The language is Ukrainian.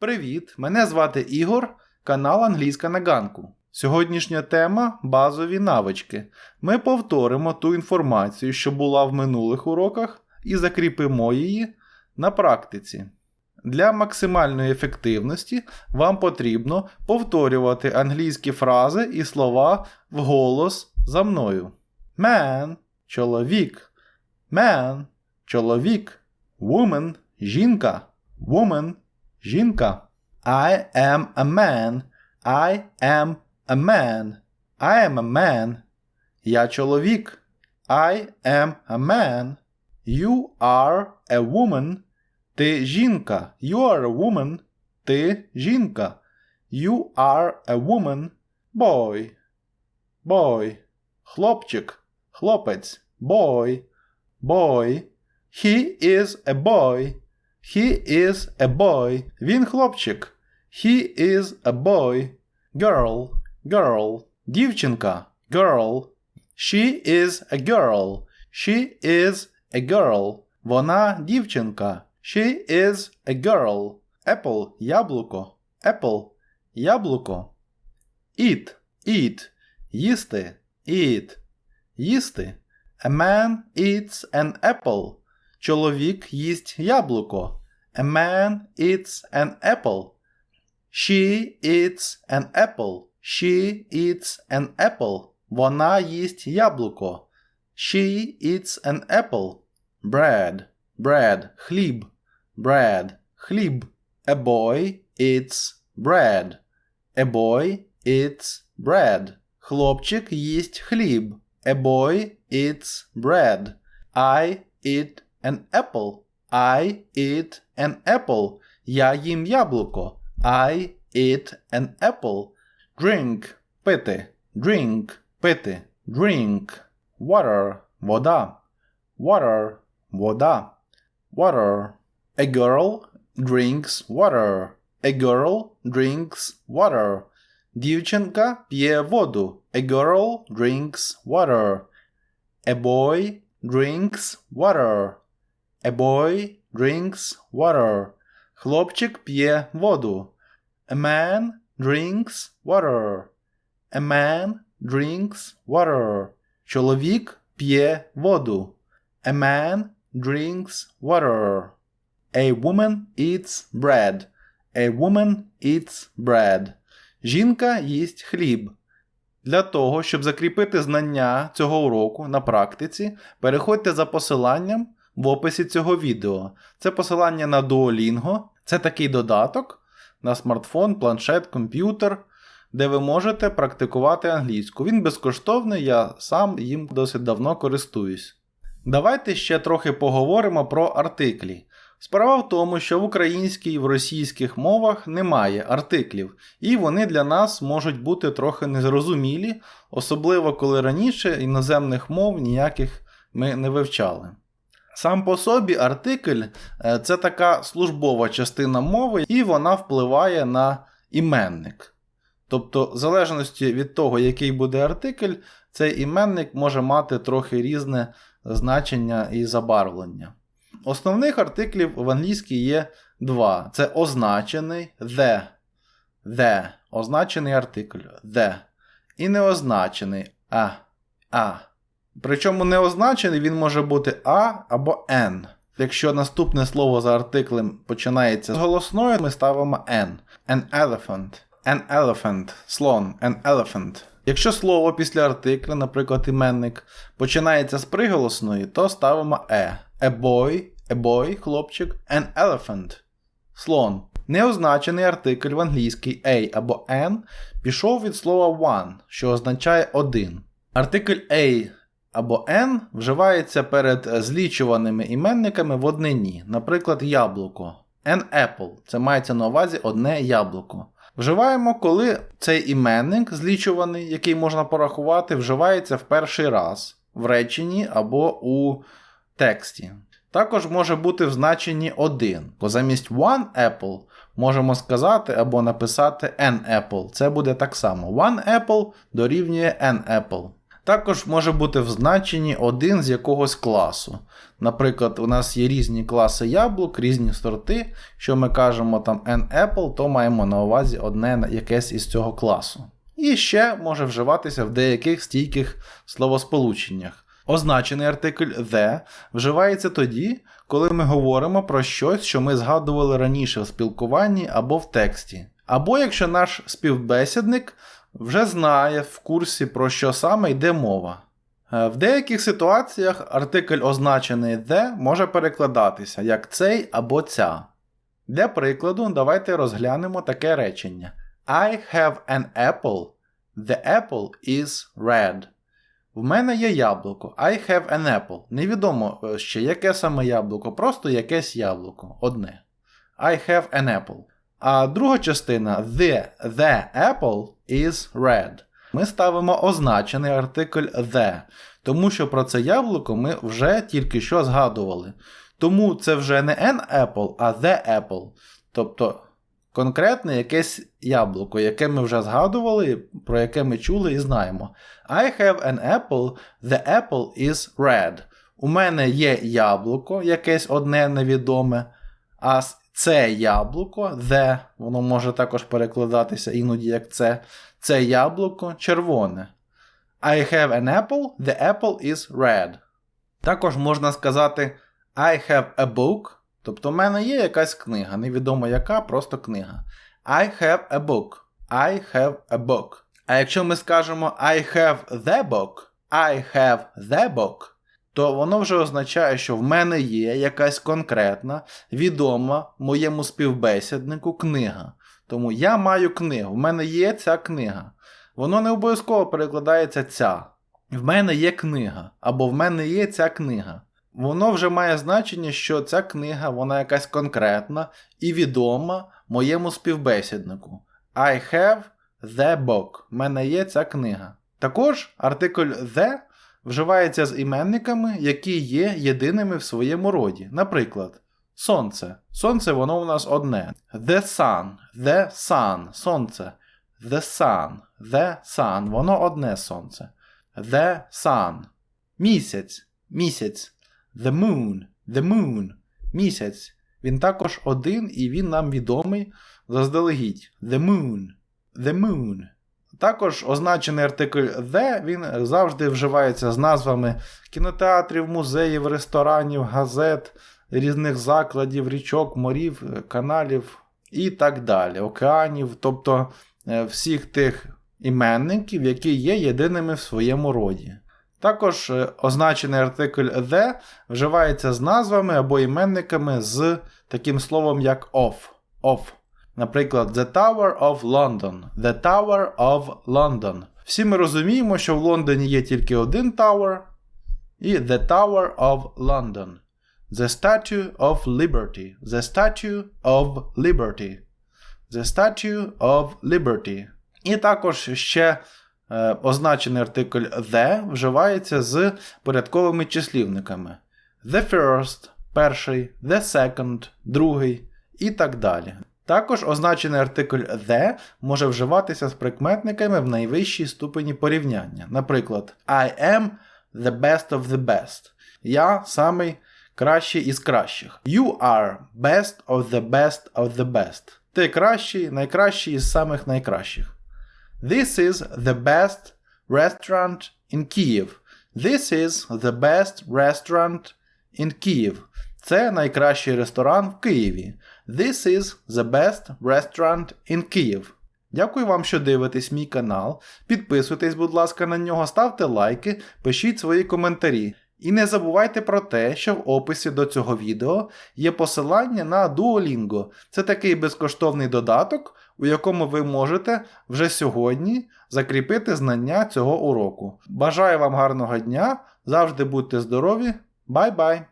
Привіт! Мене звати Ігор, канал Англійська на ганку. Сьогоднішня тема базові навички. Ми повторимо ту інформацію, що була в минулих уроках, і закріпимо її на практиці. Для максимальної ефективності вам потрібно повторювати англійські фрази і слова вголос за мною. Man – чоловік. Man – чоловік. Woman – жінка. Woman – жінка. I am a man. I am a man. I am a man. Я чоловік. I am a man. You are a woman. Ти жінка. You are a woman. Ти жінка. You are a woman. Boy. Boy. Хлопчик. Хлопець. Boy. Boy. He is a boy. He is a boy. Він хлопчик. He is a boy. Girl. Girl. Дівчинка. Girl. She is a girl. She is a girl. Вона дівчинка. She is a girl. Apple – яблуко. Apple – яблуко. Eat – eat. Їсти. Eat. Їсти. A man eats an apple. Чоловік їсть яблуко. A man eats an apple. She eats an apple. She eats an apple. Вона їсть яблуко. She eats an apple. Bread. Bread. Хліб. Bread. Хліб. A boy eats bread. A boy eats bread. Хлопчик їсть хліб. A boy eats bread. I eat an apple. I eat an apple. Я їм яблуко. I eat an apple. Drink – пити. Drink – пити. Drink. Water – вода. Water – вода. Water. A girl drinks water. A girl drinks water. Дівчинка п'є воду. A girl drinks water. A boy drinks water. A boy drinks water. Хлопчик п'є воду. A man drinks water. A man drinks water. Чоловік п'є воду. A man drinks water. A woman eats bread. A woman eats bread. Жінка їсть хліб. Для того, щоб закріпити знання цього уроку на практиці, переходьте за посиланням в описі цього відео. Це посилання на Duolingo. Це такий додаток на смартфон, планшет, комп'ютер, де ви можете практикувати англійську. Він безкоштовний, я сам їм досить давно користуюсь. Давайте ще трохи поговоримо про артиклі. Справа в тому, що в українській і в російських мовах немає артиклів, і вони для нас можуть бути трохи незрозумілі, особливо коли раніше іноземних мов ніяких ми не вивчали. Сам по собі артикль е, це така службова частина мови, і вона впливає на іменник. Тобто, в залежності від того, який буде артикль, цей іменник може мати трохи різне значення і забарвлення. Основних артиклів в англійській є два: це означений the, the, означений артикль the, і неозначений а, а. Причому неозначений він може бути а або n. Якщо наступне слово за артиклем починається з голосною, ми ставимо n. An elephant. An elephant. Слон. An elephant. Якщо слово після артикля, наприклад, іменник, починається з приголосної, то ставимо е. A boy, a boy, хлопчик, an elephant. Слон. Неозначений артикль в англійській a або n пішов від слова one, що означає один. Артикль a або n вживається перед злічуваними іменниками в однині, наприклад, яблуко. An apple це мається на увазі одне яблуко. Вживаємо, коли цей іменник злічуваний, який можна порахувати, вживається в перший раз в реченні або у тексті. Також може бути в значенні один, бо замість one apple можемо сказати або написати an apple. Це буде так само. One apple дорівнює an apple. Також може бути в значенні один з якогось класу. Наприклад, у нас є різні класи яблук, різні сорти. Що ми кажемо там an apple, то маємо на увазі одне якесь із цього класу. І ще може вживатися в деяких стійких словосполученнях. Означений артикль the вживається тоді, коли ми говоримо про щось, що ми згадували раніше в спілкуванні або в тексті. Або якщо наш співбесідник вже знає в курсі про що саме йде мова. Е, В деяких ситуаціях артикль означений the може перекладатися як цей або ця. Для прикладу, давайте розглянемо таке речення. I have an apple. The apple is red. В мене є яблуко. I have an apple. Невідомо е, ще яке саме яблуко, просто якесь яблуко. Одне. I have an apple. А друга частина the, the apple is red. Ми ставимо означений артикль the, тому що про це яблуко ми вже тільки що згадували. Тому це вже не an apple, а the apple. Тобто конкретне якесь яблуко, яке ми вже згадували, про яке ми чули і знаємо. I have an apple, the apple is red. У мене є яблуко, якесь одне невідоме, а це яблуко, the, воно може також перекладатися іноді як це, це яблуко червоне. I have an apple, the apple is red. Також можна сказати I have a book, тобто в мене є якась книга, невідомо яка, просто книга. I have a book. I have a book. А якщо ми скажемо I have the book, I have the book, то воно вже означає, що в мене є якась конкретна, відома моєму співбесіднику книга. Тому я маю книгу, в мене є ця книга. Воно не обов'язково перекладається ця. В мене є книга, або в мене є ця книга. Воно вже має значення, що ця книга вона якась конкретна і відома моєму співбесіднику. I have the book. В мене є ця книга. Також артикль the вживається з іменниками, які є єдиними в своєму роді. Наприклад, сонце. Сонце воно у нас одне. The sun, the sun, сонце. The sun, the sun, воно одне сонце. The sun. Місяць, місяць. The moon, the moon, місяць. Він також один і він нам відомий заздалегідь. The moon, the moon. Також означений артикль the він завжди вживається з назвами кінотеатрів, музеїв, ресторанів, газет, різних закладів, річок, морів, каналів і так далі, океанів, тобто е, всіх тих іменників, які є єдиними в своєму роді. Також е, означений артикль the вживається з назвами або іменниками з таким словом як of. of. Наприклад, The Tower of London. The Tower of London. Всі ми розуміємо, що в Лондоні є тільки один Tower і The Tower of London. The Statue of Liberty. The Statue of Liberty. The Statue of Liberty. І також ще е, означений артикль the вживається з порядковими числівниками. The first перший, the second другий і так далі. Також означений артикль the може вживатися з прикметниками в найвищій ступені порівняння. Наприклад, I am the best of the best. Я самий кращий із кращих. You are best of the best of the best. Ти кращий, найкращий із самих найкращих. This is the best restaurant in Kyiv. This is the best restaurant in Kyiv. Це найкращий ресторан в Києві. This is the best restaurant in Kyiv. Дякую вам, що дивитесь мій канал. Підписуйтесь, будь ласка, на нього, ставте лайки, пишіть свої коментарі. І не забувайте про те, що в описі до цього відео є посилання на Duolingo. Це такий безкоштовний додаток, у якому ви можете вже сьогодні закріпити знання цього уроку. Бажаю вам гарного дня, завжди будьте здорові, бай-бай!